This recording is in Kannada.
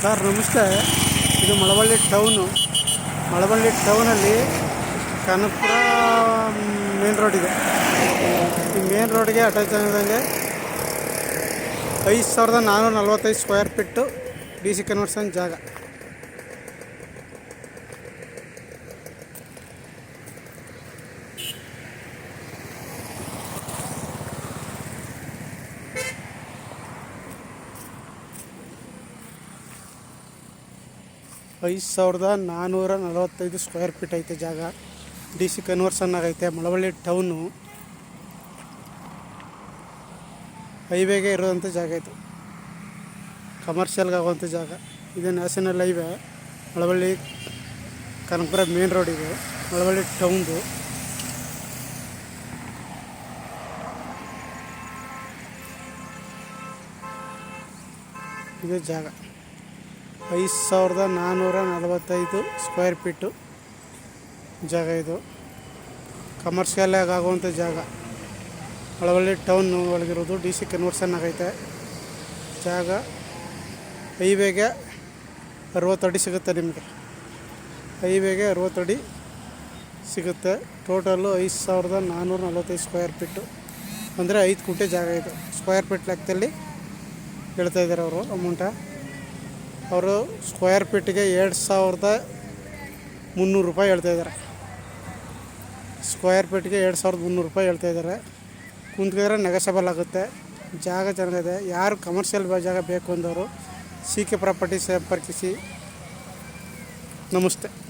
ಸರ್, ನಮಸ್ತೆ. ಇದು ಮಳವಳ್ಳಿ ಟೌನು. ಮಳವಳ್ಳಿ ಟೌನಲ್ಲಿ ಕನಕಪುರ ಮೇನ್ ರೋಡ್ ಇದೆ. ಈ ಮೇನ್ ರೋಡ್ಗೆ ಅಟ್ಯಾಚ್ ಆಗಿದಂಗೆ ಐದು ಸಾವಿರದ ನಾನ್ನೂರ ನಲ್ವತ್ತೈದು square feet D C conversion ಜಾಗ. ಐದು ಸಾವಿರದ ನಾನ್ನೂರ ನಲವತ್ತೈದು ಸ್ಕ್ವೇರ್ ಫೀಟ್ ಐತೆ ಜಾಗ. ಡಿ ಸಿ ಕನ್ವರ್ಸನ್ ಆಗೈತೆ ಮಳವಳ್ಳಿ ಟೌನು ಹೈವೇಗೆ ಇರೋವಂಥ ಜಾಗ ಇದು. ಕಮರ್ಷಿಯಲ್ಗೆ ಆಗುವಂಥ ಜಾಗ. ಇದು national highway Malavalli Kanakapura main road ಇದು. ಮಳವಳ್ಳಿ ಟೌನ್ದು ಇದು ಜಾಗ. ಐದು ಸಾವಿರದ ನಾನ್ನೂರ ನಲವತ್ತೈದು ಸ್ಕ್ವೇರ್ ಫೀಟು ಜಾಗ ಇದು. ಕಮರ್ಷಿಯಲ್ ಆಗುವಂಥ ಜಾಗ. ಮಳವಳ್ಳಿ ಟೌನ್ ಒಳಗಿರೋದು ಡಿ ಸಿ ಕನ್ವರ್ಷನ್ ಆಗೈತೆ ಜಾಗ ಹೈವೇಗೆ ಅಡಿ ಸಿಗುತ್ತೆ ನಿಮಗೆ. ಹೈವೇಗೆ ಅಡಿ ಸಿಗುತ್ತೆ. ಟೋಟಲ್ಲು ಐದು ಸಾವಿರದ ನಾನ್ನೂರ ನಲವತ್ತೈದು ಸ್ಕ್ವೇರ್ ಫೀಟು ಅಂದರೆ ಐದು ಕುಂಟೆ ಜಾಗ ಇದು. ಸ್ಕ್ವೇರ್ ಫೀಟ್ ಲೆಕ್ಕದಲ್ಲಿ ಹೇಳ್ತಾ ಇದ್ದಾರೆ ಅವರು ಅಮೌಂಟ ಅವರು ಸ್ಕ್ವೇರ್ ಫೀಟಿಗೆ ಎರಡು ಸಾವಿರದ ಮುನ್ನೂರು ರೂಪಾಯಿ ಹೇಳ್ತಾ ಇದ್ದಾರೆ. ಸ್ಕ್ವೇರ್ ಫೀಟ್ಗೆ ಎರಡು ಸಾವಿರದ ಮುನ್ನೂರು ರೂಪಾಯಿ ಹೇಳ್ತಾ ಇದ್ದಾರೆ. ಕುಂತ್ಕಿದ್ರೆ ನೆಗಸಬಲ್ ಆಗುತ್ತೆ ಜಾಗ ಚೆನ್ನಾಗಿದೆ. ಯಾರು ಕಮರ್ಷಿಯಲ್ ಜಾಗ ಬೇಕು ಅಂದವರು ಸಿ ಕೆ ಪ್ರಾಪರ್ಟಿ ಸಂಪರ್ಕಿಸಿ. ನಮಸ್ತೆ.